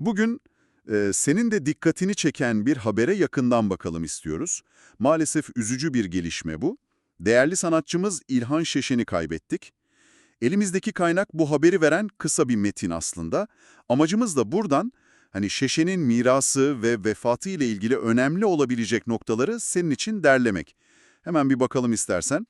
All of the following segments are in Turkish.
Bugün e, senin de dikkatini çeken bir habere yakından bakalım istiyoruz. Maalesef üzücü bir gelişme bu. Değerli sanatçımız İlhan Şeşen'i kaybettik. Elimizdeki kaynak bu haberi veren kısa bir metin aslında. Amacımız da buradan hani Şeşen'in mirası ve vefatı ile ilgili önemli olabilecek noktaları senin için derlemek. Hemen bir bakalım istersen.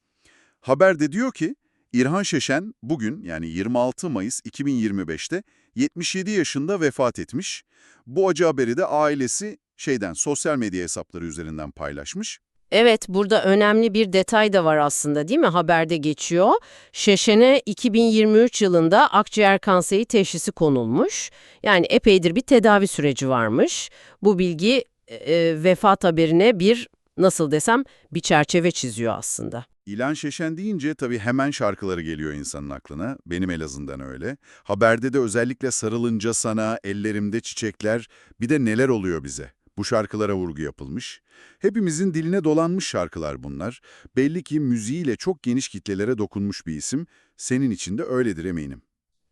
Haberde diyor ki, İrhan Şeşen bugün yani 26 Mayıs 2025'te 77 yaşında vefat etmiş. Bu acı haberi de ailesi şeyden sosyal medya hesapları üzerinden paylaşmış. Evet, burada önemli bir detay da var aslında değil mi? Haberde geçiyor. Şeşen'e 2023 yılında akciğer kanseri teşhisi konulmuş. Yani epeydir bir tedavi süreci varmış. Bu bilgi e, vefat haberine bir, nasıl desem, bir çerçeve çiziyor aslında. İlhan Şeşen deyince tabii hemen şarkıları geliyor insanın aklına. Benim en azından öyle. Haberde de özellikle sarılınca sana, ellerimde çiçekler, bir de neler oluyor bize. Bu şarkılara vurgu yapılmış. Hepimizin diline dolanmış şarkılar bunlar. Belli ki müziğiyle çok geniş kitlelere dokunmuş bir isim. Senin için de öyledir eminim.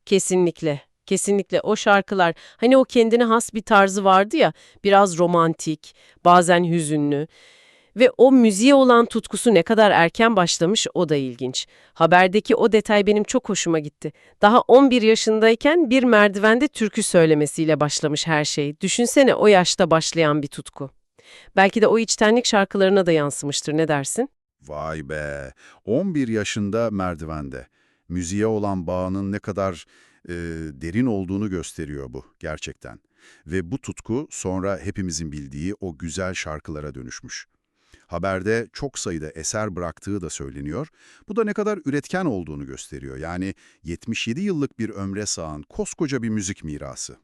Kesinlikle. Kesinlikle o şarkılar hani o kendine has bir tarzı vardı ya biraz romantik, bazen hüzünlü ve o müziğe olan tutkusu ne kadar erken başlamış o da ilginç. Haberdeki o detay benim çok hoşuma gitti. Daha 11 yaşındayken bir merdivende türkü söylemesiyle başlamış her şey. Düşünsene o yaşta başlayan bir tutku. Belki de o içtenlik şarkılarına da yansımıştır ne dersin? Vay be! 11 yaşında merdivende. Müziğe olan bağının ne kadar e, derin olduğunu gösteriyor bu gerçekten. Ve bu tutku sonra hepimizin bildiği o güzel şarkılara dönüşmüş. Haberde çok sayıda eser bıraktığı da söyleniyor. Bu da ne kadar üretken olduğunu gösteriyor. Yani 77 yıllık bir ömre sığan koskoca bir müzik mirası.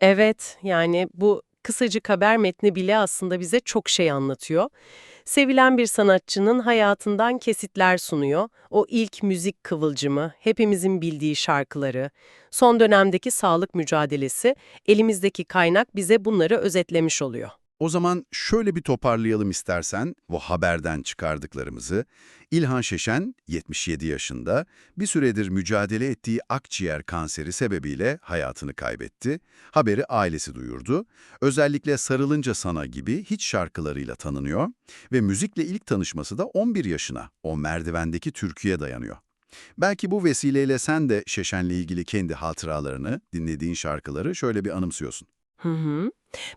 Evet, yani bu kısacık haber metni bile aslında bize çok şey anlatıyor. Sevilen bir sanatçının hayatından kesitler sunuyor. O ilk müzik kıvılcımı, hepimizin bildiği şarkıları, son dönemdeki sağlık mücadelesi, elimizdeki kaynak bize bunları özetlemiş oluyor. O zaman şöyle bir toparlayalım istersen bu haberden çıkardıklarımızı. İlhan Şeşen 77 yaşında bir süredir mücadele ettiği akciğer kanseri sebebiyle hayatını kaybetti. Haberi ailesi duyurdu. Özellikle Sarılınca Sana gibi hiç şarkılarıyla tanınıyor ve müzikle ilk tanışması da 11 yaşına o merdivendeki türküye dayanıyor. Belki bu vesileyle sen de Şeşen'le ilgili kendi hatıralarını, dinlediğin şarkıları şöyle bir anımsıyorsun. Hı hı.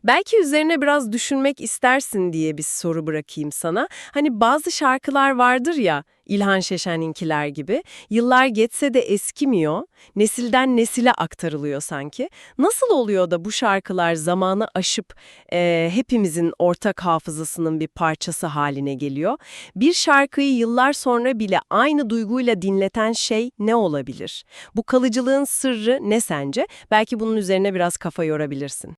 Belki üzerine biraz düşünmek istersin diye bir soru bırakayım sana. Hani bazı şarkılar vardır ya, İlhan Şeşen'inkiler gibi. Yıllar geçse de eskimiyor, nesilden nesile aktarılıyor sanki. Nasıl oluyor da bu şarkılar zamanı aşıp e, hepimizin ortak hafızasının bir parçası haline geliyor? Bir şarkıyı yıllar sonra bile aynı duyguyla dinleten şey ne olabilir? Bu kalıcılığın sırrı ne sence? Belki bunun üzerine biraz kafa yorabilirsin.